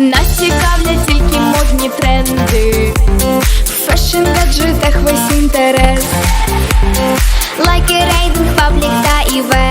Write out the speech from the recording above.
Нас цікавлять тільки модні тренди, фешн гаджетах весь інтерес, лайки, рейтинг, паблік та івент.